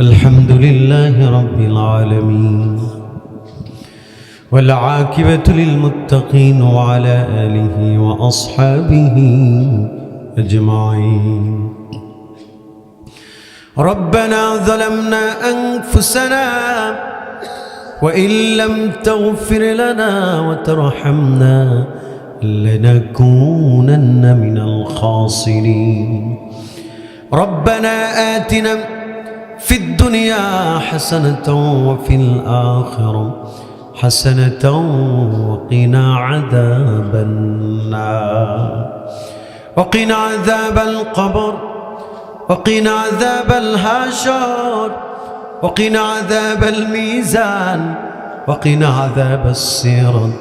الحمد لله رب العالمين والعاقبة للمتقين وعلى آله وأصحابه أجمعين. ربنا ظلمنا أنفسنا وإن لم تغفر لنا وترحمنا لنكونن من الخاسرين. ربنا آتنا في الدنيا حسنة وفي الآخرة حسنة وقنا عذاب النار. وقنا عذاب القبر وقنا عذاب الهاشر وقنا عذاب الميزان وقنا عذاب الصراط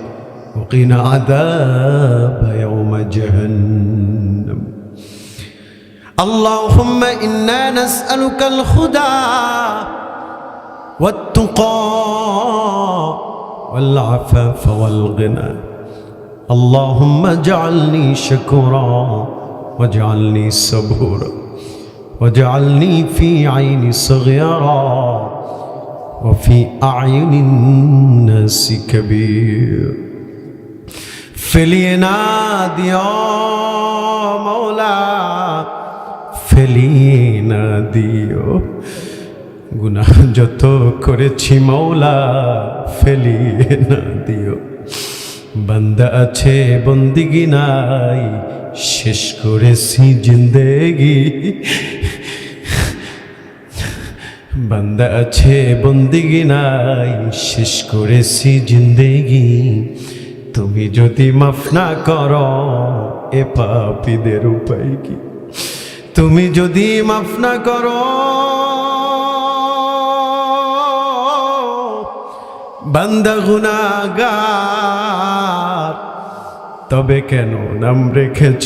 وقنا عذاب يوم جهنم. اللهم إنا نسألك الهدى والتقى والعفاف والغنى. اللهم اجعلني شكورا واجعلني صبورا واجعلني في عيني صغيرا وفي أعين الناس كبير. فلينادي يا ফেলিয়ে না দিও। গুনাহ যত করেছি মৌলা ফেলিয়ে না দিও। বান্দা আছে, বন্দিগি নাই, শেষ করেছি জিন্দেগি। বান্দা আছে, বন্দিগি নাই, শেষ করেছি জিন্দেগি। তুমি যদি মাফ না করো, এ পাপিদের উপায় কি? তুমি যদি মাফ না করো, বান্দা গুনাগার, তবে কেন নাম রেখেছ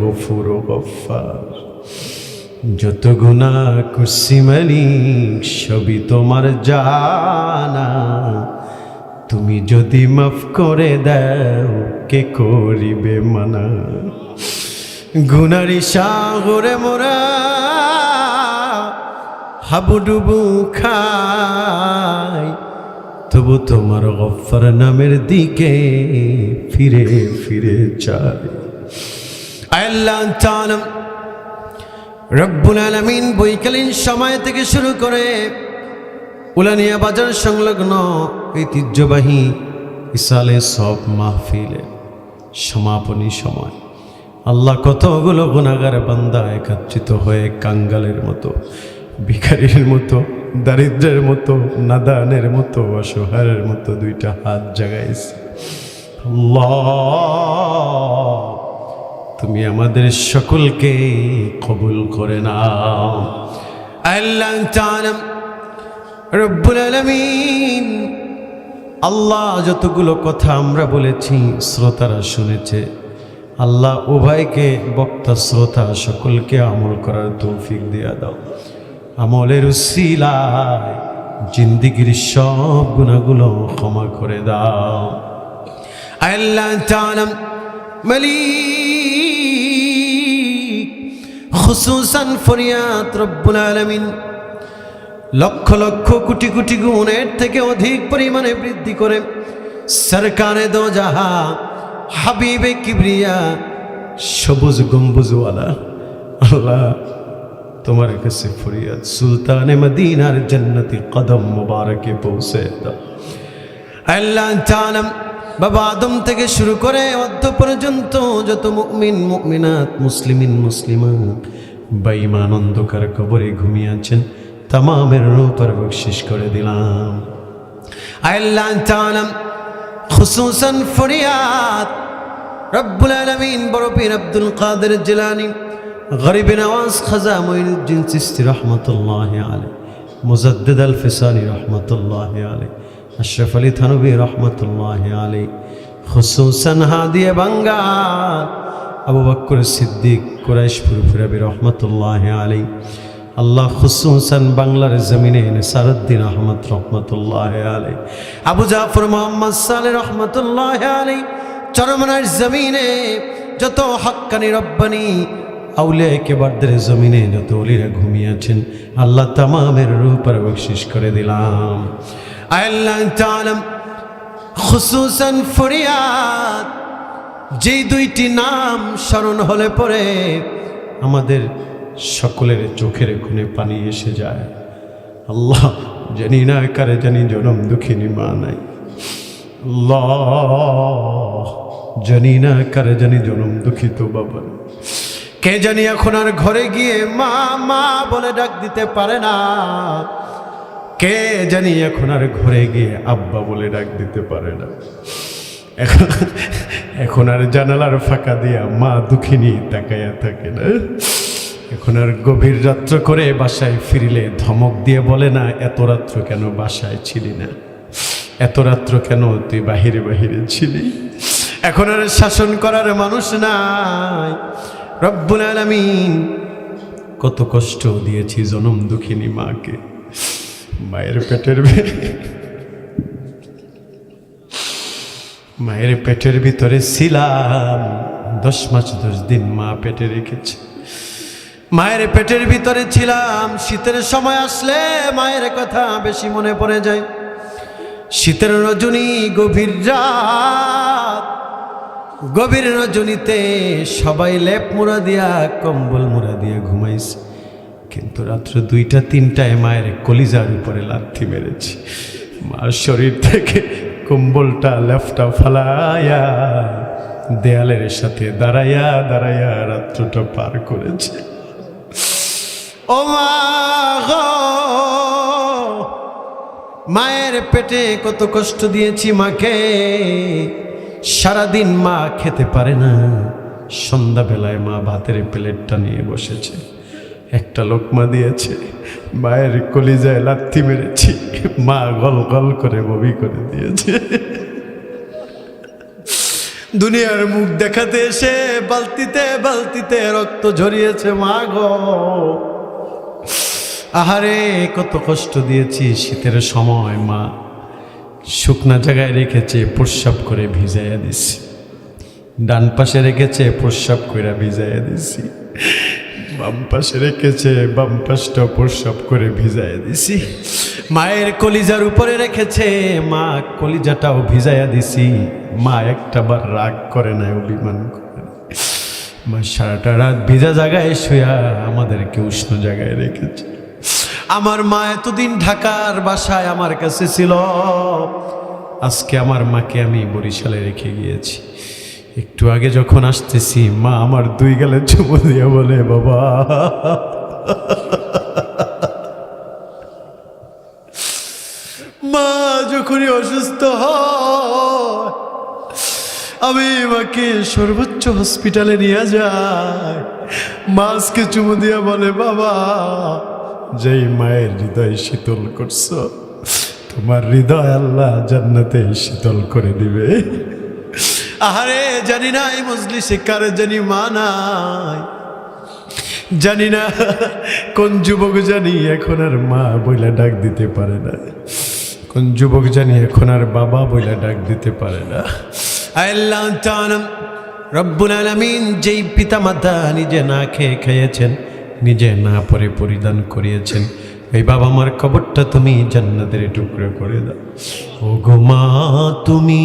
গফুর গফার যত গুণা করছি মালিক সবই তোমার জানা। তুমি যদি মাফ করে দাও, কে করিবে মানা? গুনারি সাগরে মোরা হাবুডুবু খাই। তবু তোমার গফার নামের দিকে ফিরে ফিরে চাই আল্লাহ, তাআলা রব্বুল আলমিন বৈকালীন সময় থেকে শুরু করে উলানিয়া বাজার সংলগ্ন ঐতিহ্যবাহী ইসালে সব মাহফিলে সমাপনী সময়। আল্লাহ কতগুলো গুণাগার বান্দা একত্রিত হয়ে কাঙ্গালের মতো, ভিখারির মতো, দারিদ্রের মতো, নাদানের মতো, অসহায়ের মতো দুইটা হাত জাগাইছে। তুমি আমাদের সকলকে কবুল করে নাও। আল্লাহ যতগুলো কথা আমরা বলেছি, শ্রোতারা শুনেছে আল্লাহ উভয়কে বক্তা শ্রোতা সকলকে আমল করার তৌফিক দিয়া দাও। আমলের উসিলায় জিন্দিগির সব গুণাগুলো ক্ষমা করে দাও। আল্লাহ তাআলা মালিক, খুসুসান ফরিয়াত রব্বুল আলামিন, লক্ষ লক্ষ কোটি কোটি গুণের থেকে অধিক পরিমাণে বৃদ্ধি করে, সরকারে দো যাহা হাবিবে কিবরিয়া, সবুজ গম্বুজওয়ালা। আল্লাহ তোমার কাছে ফরিয়াদ। সুলতানে মদিনার জান্নতি কদম মুবারকে পৌঁছে দাও। আল্লাহ তাআলা বাবা আদম থেকে শুরু করে অদ্য পর্যন্ত যত মুমিন, মুমিনাত, মুসলিমিন, মুসলিমাত বাইমান অন্ধকার কবরে ঘুমিয়ে আছেন, তামামের রূপর করে দিলাম। আল্লাহ তাআলা খুসুসান ফরিয়াদ। রব্বুল আলামিন বড় পীর আব্দুল কাদের জিলানী গরিব নওয়াজ খাজা মঈনুদ্দিন চিস্তি রহমতুল্লাহ আলী মুজাদ্দিদ আল ফিসানি রহমতুল্লাহ আলী আশরাফ আলী থানবী রহমতুল্লাহ আলী খুসুসান হাদিয়ে বাঙ্গাল, আবু বক্কর সিদ্দিক কুরাইশ ফুরফুরাবি রহমতুল্লাহ আলী আল্লাহ খুসুসান বাংলার জমিনে এনে সারুদ্দিন আহমদ রহমতুল্লাহ আলী আবু জাফর মোহাম্মদ সালে রহমতুল্লাহ আলী চরমনার জমিনে যত হক্কানি রব্বানি, আউলিয়া কেবারদের জমিনে যত অলিরা ঘুমিয়েছেন আল্লাহ তামামের রূপার বকশিস করে দিলাম। আল্লাহ তাআলা খুসুসান ফরিয়াদ, যেই দুইটি নাম স্মরণ হলে পরে আমাদের সকলের চোখের খুনে পানি এসে যায়। আল্লাহ জানি না কারে জানি জনম দুঃখিনী মা নাই আল্লাহ জানি না কারে জানি জনম দুঃখিত বাবা কে জানি এখন আর ঘরে গিয়ে মা মা বলে ডাক দিতে পারে না। কে জানি এখন আর ঘরে গিয়ে আব্বা বলে ডাক দিতে পারে না। এখন এখন আর জানালার ফাঁকা দিয়া মা দুঃখিনী তাকাইয়া থাকে না। এখন আর গভীর রাত্র করে বাসায় ফিরিলে ধমক দিয়ে বলে না, এত রাত্র কেন বাসায় ছিলি না? এত রাত্র কেন তুই বাহিরে বাহিরে ছিলি? এখন আর শাসন করার মানুষ নাই। রব্বুল আলামিন, কত কষ্ট দিয়েছি জনম দুঃখিনী মাকে। মায়ের পেটের মায়ের পেটের ভিতরে ছিলাম। দশ মাস দশ দিন মা পেটে রেখেছে। মায়ের পেটের ভিতরে ছিলাম। শীতের সময় আসলে মায়ের কথা বেশি মনে পড়ে যায়। শীতের রজনী গভীর রাত। গভীর রজনীতে সবাই লেপ মুড়া দিয়া, কম্বল মুড়া দিয়া ঘুমাইছে কিন্তু রাত্র দুইটা, তিনটায় মায়ের কলিজার উপরে লাথি মেরেছি। মার শরীর থেকে কম্বলটা লেফটা ফালাইয়া দেয়ালের সাথে দাঁড়াইয়া দাঁড়াইয়া রাত্রটা পার করেছে। ও মায়ের পেটে কত কষ্ট দিয়েছি মাকে, সারাদিন মা খেতে পারে না। সন্ধ্যাবেলায় মা ভাতের প্লেটটা নিয়ে বসেছে। একটা লোকমা দিয়েছে, মায়ের কলিজায় লাথি মেরেছি, মা গল গল করে বমি করে দিয়েছে। দুনিয়ার মুখ দেখাতে এসে বালতিতে বালতিতে রক্ত ঝরিয়েছে মা গো। আহারে, কত কষ্ট দিয়েছি শীতের সময়, মা। শুকনা জায়গায় রেখেছে, প্রস্রাব করে ভিজাইয়া দিছি। ডান পাশে রেখেছে, প্রস্রাব করে ভিজাইয়া দিছি। বাম পাশে রেখেছে, বাম পাশটা প্রস্রাব করে ভিজাইয়া দিছি। মায়ের কলিজার উপরে রেখেছে, মা, কলিজাটাও ভিজাইয়া দিছি। মা একটা বার রাগ করে নাই, অভিমান করে মা, সারাটা রাত ভিজা জায়গায় শুয়া আমাদেরকে উষ্ণ জায়গায় রেখেছে। আমার মা এতদিন ঢাকার বাসায় আমার কাছে ছিল। আজকে আমার মাকে আমি বরিশালে রেখে গিয়েছি। একটু আগে যখন আসতেছি, মা আমার দুই গালে চুমু দিয়ে বলে, বাবা। মা যখনই অসুস্থ আমি মাকে সর্বোচ্চ হসপিটালে নিয়ে যাই। মাসকে চুমু দিয়া বলে, বাবা। যেই মায়ের হৃদয় শীতল করছ, তোমার হৃদয় আল্লাহ জান্নাতে শীতল করে দিবে। আহারে, জানি না এই মজলিসে কারে জানি মা নাই। জানি না কোন যুবক জানি এখন আর মা বইলা ডাক দিতে পারে না। কোন যুবক জানি এখন আর বাবা বইলা ডাক দিতে পারে না। আল্লাহ রব্বুল আলামিন যেই পিতা মাতা নিজে না খেয়ে খেয়েছেন নিজে না পরে পরিধান করিয়েছেন। এই বাবা আমার কবরটা তুমি জান্নাতের টুকরো করে দাও। ও গো মা, তুমি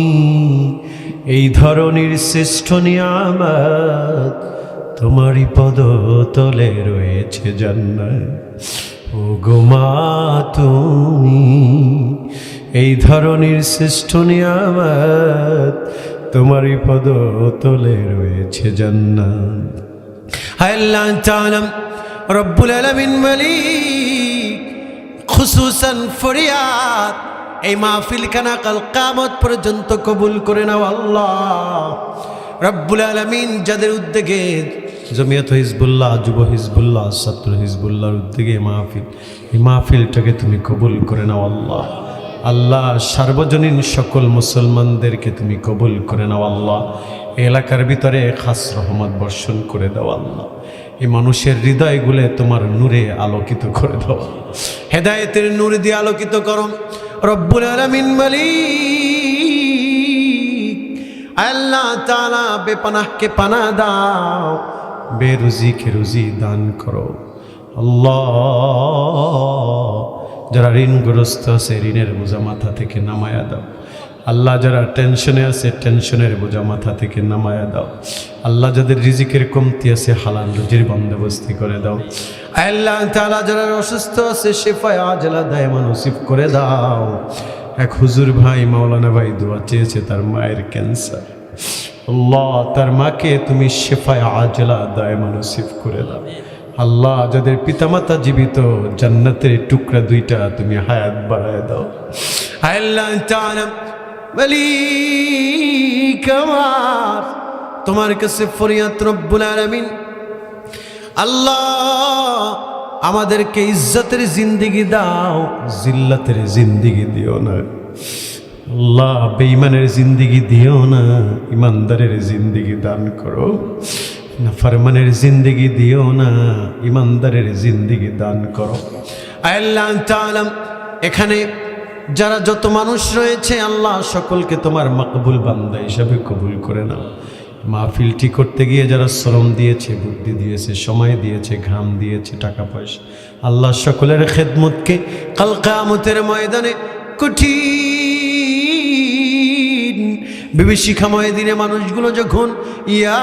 এই ধরনের শ্রেষ্ঠ নিয়ামত তোমারই পদ তলে রয়েছে জান্নাত। ও গো মা, তুমি এই ধরনের শ্রেষ্ঠ নিয়ামত তোমারই পদ তলে রয়েছে জান্নাত। আল্লাহ তাআলা রব্বুল আলামিন মালিক খুসুসান ফরিয়াদ, এই মাহফিল খানা কাল কামত পর্যন্ত কবুল করে নাও আল্লাহ। রব্বুল আলামিন যাদের উদ্যোগে জমিয়ত হিজবুল্লাহ, যুব হিজবুল্লাহ, ছাত্র হিজবুল্লাহর উদ্যোগে মাহফিল, এই মাহফিলটাকে তুমি কবুল করে নাও আল্লাহ। আল্লাহ, সার্বজনীন সকল মুসলমানদেরকে তুমি কবুল করে নাও আল্লাহ। এলাকার ভিতরে খাস রহমত বর্ষণ করে দাও আল্লাহ। এই মানুষের হৃদয়গুলো তোমার নূরে আলোকিত করে দাও। হেদায়েতের নূর দিয়ে আলোকিত করো। রব্বুল আলামিন মালিক আল্লাহ তাআলা বেপানাহকে পানা দাও, বেরুজিকে রুজি দান করো। আল্লাহ, যারা ঋণগ্রস্ত আছে, ঋণের বোঝা মাথা থেকে নামায়া দাও। আল্লাহ যারা টেনশনে আছে, টেনশনের বোঝা মাথা থেকে নামায়া দাও। আল্লাহ যাদের রিজিকের কমতি আছে, হালাল রুজির বন্দোবস্তি করে দাও। আল্লাহ তালা যারা অসুস্থ আছে, শেফায় আজলা দায় মানসিব করে দাও। এক হুজুর ভাই মাওলানা ভাই দোয়া চেয়েছে, তার মায়ের ক্যান্সার। আল্লাহ, তার মাকে তুমি শেফায় আজলা দায় মানসিব করে দাও। আল্লাহ যাদের পিতামাতা জীবিত, জান্নাতের টুকরা দুইটা তুমি হায়াত বাড়ায় দাও। আল্লাহ তোমার কাছে ফরিয়াদ রব্বুল আলামিন। আল্লাহ, আমাদেরকে ইজ্জতের জিন্দিগি দাও, জিল্লাতের জিন্দিগি দিও না। আল্লাহ, বেঈমানের জিন্দিগি দিও না, ইমানদারের জিন্দিগি দান করো। না ফরমানের জিন্দিগি দিও না, ইমানদারের জিন্দিগি দান করো। আল্লাহ তাআলা এখানে যারা যত মানুষ রয়েছে, আল্লাহ সকলকে তোমার মকবুল বান্দা হিসাবে কবুল করে নাও। মাহফিলটি করতে গিয়ে যারা শ্রম দিয়েছে, বুদ্ধি দিয়েছে, সময় দিয়েছে, ঘাম দিয়েছে, টাকা পয়সা, আল্লাহ সকলের খেদমতকে কাল কামতের ময়দানে কঠিন বিভীষিকাময় দিনে মানুষগুলো যখন ইয়া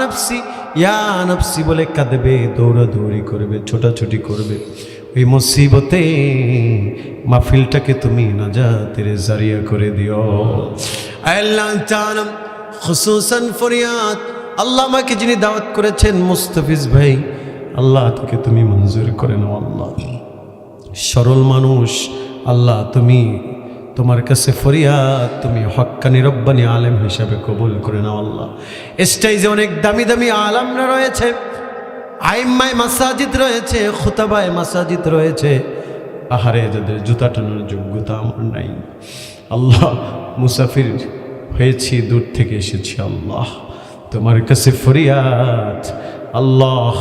নফসি ইয়া নফসি বলে কাঁদবে, দৌড়াদৌড়ি করবে, ছোটাছুটি করবে ওই মুসিবতে মাহফিলটাকে তুমি নাজাতের জারিয়া করে দিও। আল্লাহ তাআলা খুসুসান ফরিয়াদ। আল্লাহ আমাকে যিনি দাওয়াত করেছেন, মুস্তাফিজ ভাই, আল্লাহ তোকে তুমি মঞ্জুর করে নাও, আল্লাহ। সরল মানুষ, আল্লাহ তুমি, তোমার কাছে ফরিয়াদ, তুমি হক্কানি রব্বানি আলেম হিসাবে কবুল করে নাও, আল্লাহ। স্টেজে অনেক দামি দামি আলামরা রয়েছে। আইম্মায় মাসাজিদ রয়েছে, খুতাবায় মাসাজিদ রয়েছে। আহারে যাদের জুতা টানোর যোগ্যতা আমার নাই। আল্লাহ, মুসাফির হয়েছি, দূর থেকে এসেছি আল্লাহ। তোমার কাছে ফরিয়াদ, আল্লাহ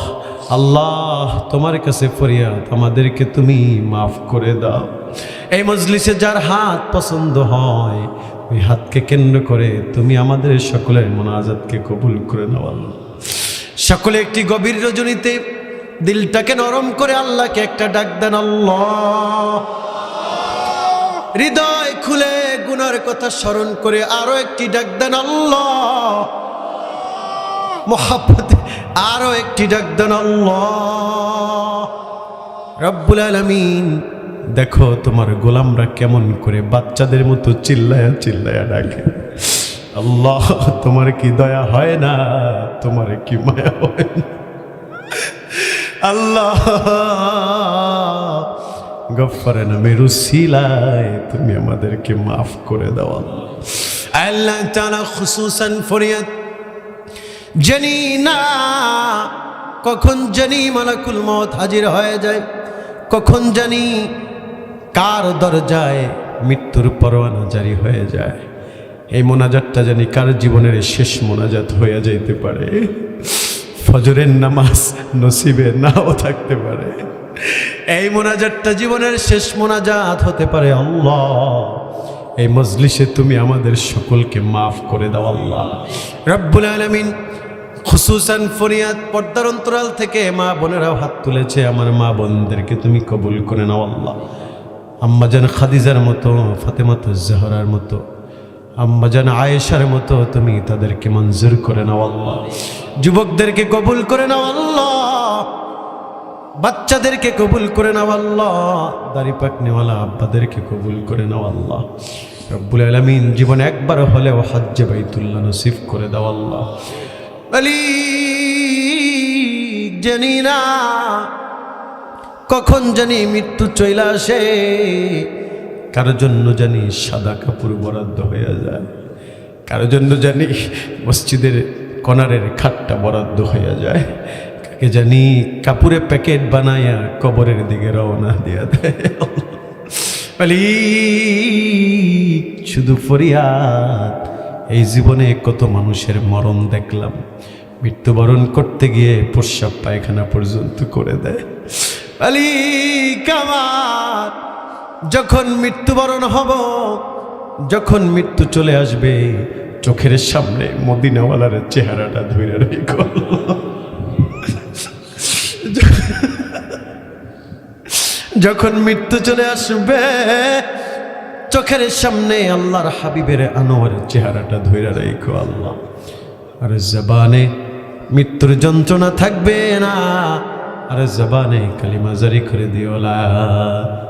আল্লাহ, তোমার কাছে ফরিয়াদ, আমাদেরকে তুমি মাফ করে দাও। এই মজলিসে যার হাত পছন্দ হয়, ওই হাতকে কেন্দ্র করে তুমি আমাদের সকলের মোনাজাতকে কবুল করে নাও আল্লাহ। সকলে একটি গভীর রজনীতে দিলটাকে নরম করে আল্লাহকে একটা ডাক দেন, আল্লাহ। হৃদয় খুলে গুনার কথা স্মরণ করে আরও একটি ডাক দেন, আল্লাহ। মোহাব্বতে আরও একটি ডাক দেন রব্বুল আলমিন, দেখো তোমার গোলামরা কেমন করে বাচ্চাদের মতো চিল্লায়া চিল্লায়া ডাকে। আল্লাহ, তোমার কি দয়া হয় না? তোমার কি মায়া হয় না? আল্লাহ গফারে নামে রুসিলায়, তুমি আমাদেরকে মাফ করে দাও আল্লাহ। তাআলা খুসুসান ফরিয়াদ, জানি না কখন জানি মালাকুল মত হাজির হয়ে যায়, কখন জানি কার দরজায় মৃত্যুর পরোয়ানা জারি হয়ে যায়। এই মোনাজাতটা জানি কার জীবনের শেষ মোনাজাত হয়ে যাইতে পারে? ফজরের নামাজ নসিবে নাও থাকতে পারে। এই মোনাজাতটা জীবনের শেষ মোনাজাত হতে পারে আল্লাহ। এই মজলিসে তুমি আমাদের সকলকে মাফ করে দাও আল্লাহ। রব্বুল আলমিন খুসুসান ফরিয়াদ পর্দার অন্তরাল থেকে মা বোনেরাও হাত তুলেছে, আমার মা বোনদেরকে তুমি কবুল করে নাও আল্লাহ। আম্মাজান খাদিজার মতো, ফাতেমাত জাহরার মতো আম্মাজান আয়েশার মতো তুমি তাদেরকে মঞ্জুর করে নাও আল্লাহ। যুবকদেরকে কবুল করে নাও আল্লাহ। বাচ্চাদেরকে কবুল করে নাও আল্লাহ। দাড়ি পাকনিওয়ালা আব্বাদেরকে কবুল করে নাও আল্লাহ। রব্বুল আলমিন জীবনে একবার হলেও হজ্জে বাইতুল্লাহ নসিফ করে দাও আল্লাহ। আলী জানি না কখন জানি মৃত্যু চইলা আসে। কারোর জন্য জানি সাদা কাপড় বরাদ্দ হয়ে যায় কারোর জন্য জানি মসজিদের কনারের খাটটা বরাদ্দ হয়ে যায়, কাকে জানি কাপুরে প্যাকেট বানায়া কবরের দিকে রওনা দিয়া দেয়। শুধু ফরিয়াদ, এই জীবনে কত মানুষের মরণ দেখলাম। মৃত্যুবরণ করতে গিয়ে প্রস্রাব পায়খানা পর্যন্ত করে দেয়। আলি কামার যখন মৃত্যুবরণ হব, যখন মৃত্যু চলে আসবে, চোখের সামনে মদিনাওয়ালার চেহারাটা ধরে রেখ। যখন মৃত্যু চলে আসবে, চোখের সামনে আল্লাহর হাবিবের আনোয়ার চেহারাটা ধরে রেখ আল্লাহ। আর জবানে মৃত্যুর যন্ত্রণা থাকবে না, আর জবানে কালিমাজারি করে দিওলা